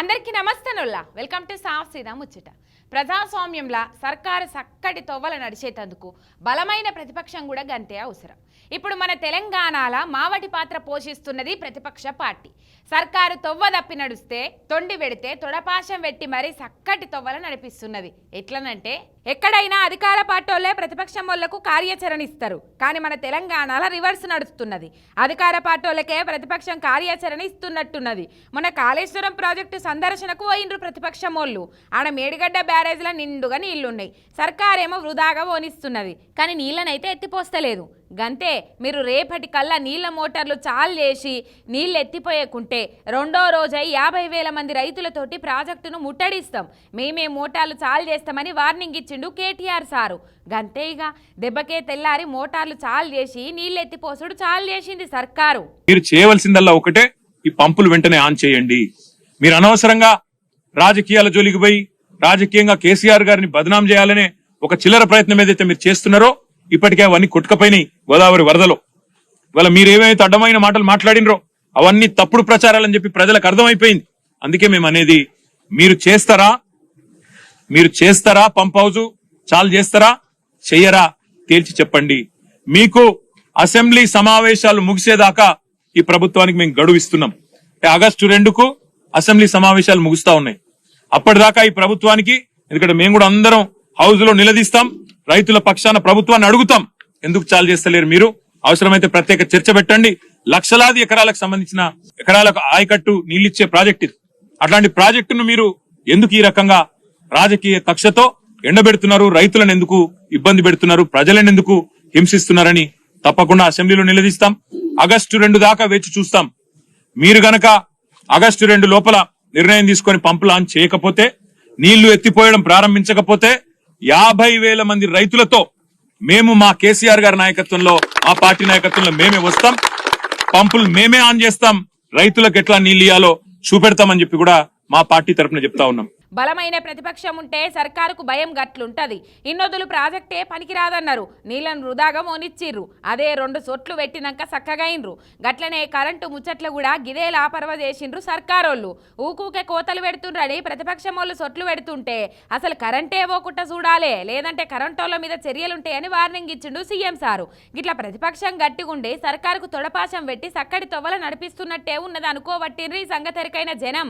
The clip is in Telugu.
అందరికీ నమస్తేనుల్లా. వెల్కమ్ టు సాఫ్ సీదా ముచ్చట. ప్రజాస్వామ్యంలా సర్కారు చక్కటి తొవ్వల నడిచేటందుకు బలమైన ప్రతిపక్షం కూడా గంతే అవసరం. ఇప్పుడు మన తెలంగాణల మావటి పాత్ర పోషిస్తున్నది ప్రతిపక్ష పార్టీ. సర్కారు తొవ్వ తప్పి నడుస్తే తొండి పెడితే తొడపాశం పెట్టి మరీ చక్కటి తొవ్వల నడిపిస్తున్నది. ఎట్లనంటే ఎక్కడైనా అధికార పార్టీ ప్రతిపక్షం వాళ్ళకు కార్యాచరణ ఇస్తారు కానీ మన తెలంగాణల రివర్స్ నడుస్తున్నది. అధికార పార్టీ ప్రతిపక్షం కార్యాచరణ ఇస్తున్నట్టున్నది. మన కాళేశ్వరం ప్రాజెక్టు సందర్శనకు పోయిండ్రు ప్రతిపక్షం వాళ్ళు ఆడ మేడిగడ్డ బ్యారేజ్లో నిండుగా నీళ్ళున్నాయి. సర్కారేమో వృధాగా ఓనిస్తున్నది కానీ నీళ్ళనైతే ఎత్తిపోస్తలేదు. గంతే మీరు రేపటి కల్లా నీళ్ళ మోటార్లు చాలు చేసి నీళ్ళు ఎత్తిపోయకుంటే రెండో రోజై యాభై వేల మంది రైతులతోటి ప్రాజెక్టును ముట్టడిస్తాం. మేమే మోటార్లు చాలు చేస్తామని వార్నింగ్ ఇచ్చిండు కేటీఆర్ సారు. గంతే ఇక దెబ్బకే తెల్లారి మోటార్లు చాలు చేసి నీళ్ళు ఎత్తిపోసుడు చాలు చేసింది సర్కారు. మీరు చేయవలసిందల్లా ఒకటే ఈ పంపులు వెంటనే ఆన్ చేయండి. మీరు అనవసరంగా రాజకీయాల జోలికి పోయి రాజకీయంగా కేసీఆర్ గారిని బదనాం చేయాలనే ఒక చిల్లర ప్రయత్నం ఏదైతే మీరు చేస్తున్నారో ఇప్పటికే అవన్నీ కొట్టుకపోయినాయి గోదావరి వరదలో. ఇవాళ మీరు ఏమైతే అడ్డమైన మాటలు మాట్లాడినరో అవన్నీ తప్పుడు ప్రచారాలని చెప్పి ప్రజలకు అర్థమైపోయింది. అందుకే మేము అనేది మీరు చేస్తారా? మీరు చేస్తారా? పంప్ హౌస్ చాలు చేస్తారా? చెయ్యరా? తేల్చి చెప్పండి. మీకు అసెంబ్లీ సమావేశాలు ముగిసేదాకా ఈ ప్రభుత్వానికి మేము గడువు ఇస్తున్నాం ఆగస్టు రెండుకు అసెంబ్లీ సమావేశాలు ముగుస్తా ఉన్నాయి. అప్పటిదాకా ఈ ప్రభుత్వానికి ఎందుకంటే మేము కూడా అందరం హౌస్లో నిలదీస్తాం రైతుల పక్షాన ప్రభుత్వాన్ని అడుగుతాం. ఎందుకు చాలు చేస్తలేరు మీరు? అవసరమైతే ప్రత్యేక చర్చ పెట్టండి. లక్షలాది ఎకరాలకు సంబంధించిన ఎకరాలకు ఆయకట్టు నీళ్ళిచ్చే ప్రాజెక్ట్ ఇది. అట్లాంటి ప్రాజెక్టును మీరు ఎందుకు ఈ రకంగా రాజకీయ కక్షతో ఎండబెడుతున్నారు? రైతులను ఎందుకు ఇబ్బంది పెడుతున్నారు? ప్రజలను ఎందుకు హింసిస్తున్నారని తప్పకుండా అసెంబ్లీలో నిలదీస్తాం. ఆగస్టు రెండు దాకా వేచి చూస్తాం. మీరు గనక ఆగస్టు రెండు లోపల నిర్ణయం తీసుకొని పంపు లాంచ్ చేయకపోతే నీళ్ళు ఎత్తిపోయడం ప్రారంభించకపోతే యాభై వేల మంది రైతులతో మేము మా కేసీఆర్ గారి నాయకత్వంలో మా పార్టీ నాయకత్వంలో మేమే వస్తాం. పంపులు మేమే ఆన్ చేస్తాం. రైతులకు ఎట్లా నీళ్ళు ఇయ్యాలో చూపెడతామని చెప్పి కూడా మా పార్టీ తరఫున చెప్తా ఉన్నాం. బలమైన ప్రతిపక్షం ఉంటే సర్కారుకు భయం గట్లుంటది. ఇన్నొదులు ప్రాజెక్టే పనికిరాదన్నారు. నీళ్ళను వృధాగా మోనిచ్చిర్రు. అదే రెండు సొట్లు పెట్టినాక సక్కగైన్రు గట్లనే కరెంటు ముచ్చట్లు కూడా గిదే లాపర్వ చేసిండ్రు సర్కారోళ్ళు. ఊకూకే కోతలు పెడుతుండ్రని ప్రతిపక్షం వాళ్ళు సొట్లు పెడుతుంటే అసలు కరెంటే పోకుండా చూడాలే. లేదంటే కరెంటోళ్ళ మీద చర్యలుంటాయని వార్నింగ్ ఇచ్చిండు సీఎం సారు. గిట్ల ప్రతిపక్షం గట్టిగుండి సర్కారుకు తొడపాశం పెట్టి సక్కడి తొవ్వల నడిపిస్తున్నట్టే ఉన్నది అనుకోబట్టిండ్రు ఈ సంగతెరికైన జనం.